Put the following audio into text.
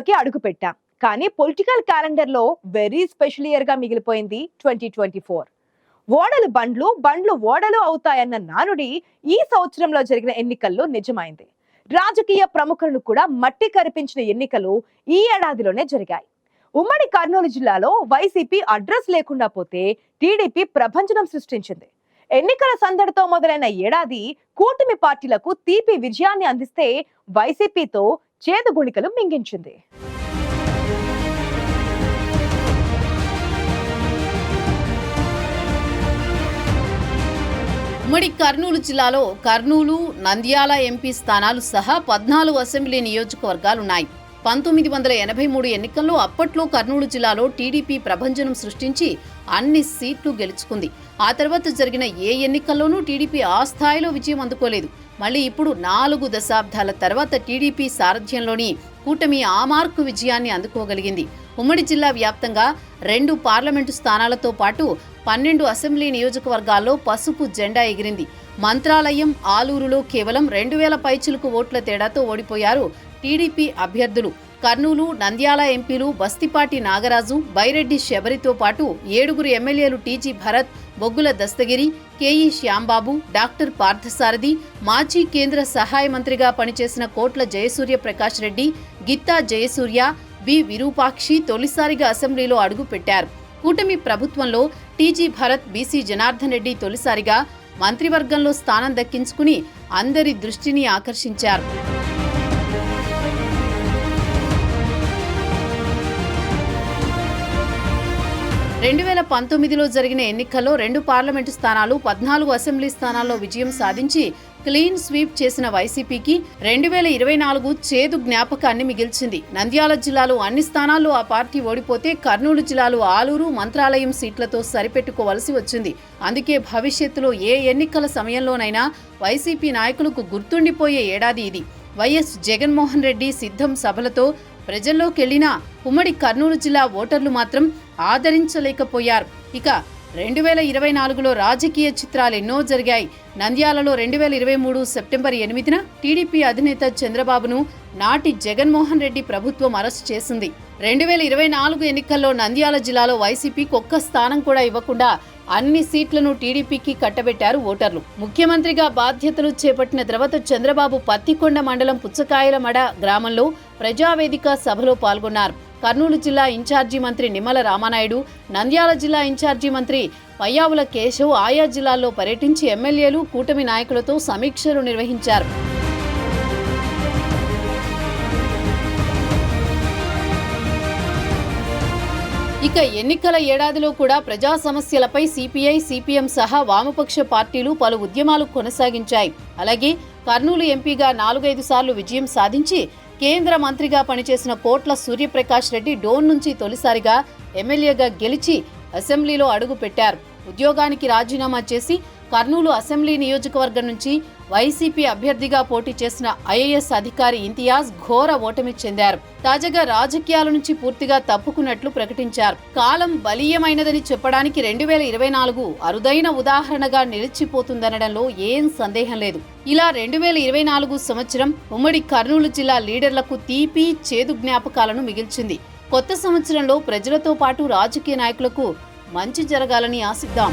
లోకి అడుగు పెట్టాం. కానీ పొలిటికల్ క్యాలెండర్లో వెరీ స్పెషల్ ఇయర్గా మిగిలిపోయింది ట్వంటీ ట్వంటీ ఫోర్ ఓడలు బండ్లు బండ్లు ఓడలు అవుతాయన్న నానుడి ఈ సంవత్సరంలో జరిగిన ఎన్నికల్లో నిజమైంది. రాజకీయ ప్రముఖులను కూడా మట్టి కరిపించిన ఎన్నికలు ఈ ఏడాదిలోనే జరిగాయి. ఉమ్మడి కర్నూలు జిల్లాలో వైసీపీ అడ్రస్ లేకుండా పోతే టీడీపీ ప్రభంజనం సృష్టించింది. ఎన్నికల సందడితో మొదలైన ఏడాది కూటమి పార్టీలకు తీపి విజయాన్ని అందిస్తే వైసీపీతో చేదు గుణికలు మింగించింది. ఉమ్మడి కర్నూలు జిల్లాలో కర్నూలు నంద్యాల ఎంపీ స్థానాలు సహా పద్నాలుగు అసెంబ్లీ నియోజకవర్గాలున్నాయి. పంతొమ్మిది వందల ఎనభై మూడు ఎన్నికల్లో అప్పట్లో కర్నూలు జిల్లాలో టీడీపీ ప్రభంజనం సృష్టించి అన్ని సీట్లు గెలుచుకుంది. ఆ తర్వాత జరిగిన ఏ ఎన్నికల్లోనూ టీడీపీ ఆ స్థాయిలో విజయం అందుకోలేదు. మళ్ళీ ఇప్పుడు నాలుగు దశాబ్దాల తర్వాత టీడీపీ సారథ్యంలోని కూటమి ఆ మార్కు విజయాన్ని అందుకోగలిగింది. ఉమ్మడి జిల్లా వ్యాప్తంగా రెండు పార్లమెంటు స్థానాలతో పాటు పన్నెండు అసెంబ్లీ నియోజకవర్గాల్లో పసుపు జెండా ఎగిరింది. మంత్రాలయం ఆలూరులో కేవలం రెండు వేల పైచులకు ఓట్ల తేడాతో ఓడిపోయారు టీడీపీ అభ్యర్థులు కర్నూలు నంద్యాల ఎంపీలు బస్తిపాటి నాగరాజు బైరెడ్డి శబరితో పాటు ఏడుగురు ఎమ్మెల్యేలు TG Bharat Boggula Dastagiri KE Shyambabu doctor Parthasarathi మాజీ కేంద్ర సహాయ మంత్రిగా పనిచేసిన కోట్ల జయసూర్య ప్రకాష్ రెడ్డి గిత్తా జయసూర్య వి విరూపాక్షి తొలిసారిగా అసెంబ్లీలో అడుగుపెట్టారు కూటమి ప్రభుత్వంలో T G Bharath B C Janardhan Reddy తొలిసారిగా మంత్రివర్గంలో స్థానం దక్కించుకుని అందరి దృష్టిని ఆకర్షించారు. రెండు వేల పంతొమ్మిదిలో జరిగిన ఎన్నికల్లో రెండు పార్లమెంటు స్థానాలు పద్నాలుగు అసెంబ్లీ స్థానాల్లో విజయం సాధించి క్లీన్ స్వీప్ చేసిన వైసీపీకి రెండు వేల ఇరవై నాలుగు చేదు జ్ఞాపకాన్ని మిగిల్చింది. నంద్యాల జిల్లాలో అన్ని స్థానాల్లో ఆ పార్టీ ఓడిపోతే కర్నూలు జిల్లాలో ఆలూరు మంత్రాలయం సీట్లతో సరిపెట్టుకోవలసి వచ్చింది. అందుకే భవిష్యత్తులో ఏ ఎన్నికల సమయంలోనైనా వైసీపీ నాయకులకు గుర్తుండిపోయే ఏడాది ఇది. వైఎస్ జగన్మోహన్ రెడ్డి సిద్ధం సభలతో ప్రజల్లోకెళ్ళిన ఉమ్మడి కర్నూలు జిల్లా ఓటర్లు మాత్రం ఆదరించలేకపోయారు. ఇక రెండు వేల ఇరవై నాలుగులో రాజకీయ చిత్రాలు ఎన్నో జరిగాయి. నంద్యాలలో రెండు వేల ఇరవై మూడు సెప్టెంబర్ ఎనిమిదిన టీడీపీ అధినేత చంద్రబాబును నాటి జగన్మోహన్ రెడ్డి ప్రభుత్వం అరెస్ట్ చేసింది. రెండు వేల ఇరవై నాలుగు ఎన్నికల్లో నంద్యాల జిల్లాలో వైసీపీకి ఒక్క స్థానం కూడా ఇవ్వకుండా అన్ని సీట్లను టీడీపీకి కట్టబెట్టారు ఓటర్లు. ముఖ్యమంత్రిగా బాధ్యతలు చేపట్టిన తర్వాత చంద్రబాబు పత్తికొండ మండలం పుచ్చకాయల మడ గ్రామంలో ప్రజావేదిక సభలో పాల్గొన్నారు. కర్నూలు జిల్లా ఇన్ఛార్జి మంత్రి నిమ్మల రామానాయుడు నంద్యాల జిల్లా ఇన్ఛార్జి మంత్రి పయ్యావుల కేశవ్ ఆయా జిల్లాల్లో పర్యటించి ఎమ్మెల్యేలు కూటమి నాయకులతో సమీక్షలు నిర్వహించారు. ఇక ఎన్నికల ఏడాదిలో కూడా ప్రజా సమస్యలపై సిపిఐ సిపిఎం సహా వామపక్ష పార్టీలు పలు ఉద్యమాలు కొనసాగించాయి. అలాగే కర్నూలు ఎంపీగా నాలుగైదు సార్లు విజయం సాధించి కేంద్ర మంత్రిగా పనిచేసిన కోట్ల సూర్యప్రకాష్ రెడ్డి డోన్ నుంచి తొలిసారిగా ఎమ్మెల్యేగా గెలిచి అసెంబ్లీలో అడుగు పెట్టారు ఉద్యోగానికి రాజీనామా చేసి కర్నూలు అసెంబ్లీ నియోజకవర్గం నుంచి వైసీపీ అభ్యర్థిగా పోటీ చేసిన ఐఏఎస్ అధికారి ఇంతియాజ్ ఘోర ఓటమి చెందారు. తాజాగా రాజకీయాల నుంచి పూర్తిగా తప్పుకున్నట్లు ప్రకటించారు. కాలం బలీయమైనదని చెప్పడానికి రెండు వేల ఇరవై నాలుగు అరుదైన ఉదాహరణగా నిలిచిపోతుందనడంలో ఏం సందేహం లేదు. ఇలా రెండు వేల ఇరవై నాలుగు సంవత్సరం ఉమ్మడి కర్నూలు జిల్లా లీడర్లకు తీపి చేదు జ్ఞాపకాలను మిగిల్చింది. కొత్త సంవత్సరంలో ప్రజలతో పాటు రాజకీయ నాయకులకు మంచి జరగాలని ఆశిద్దాం.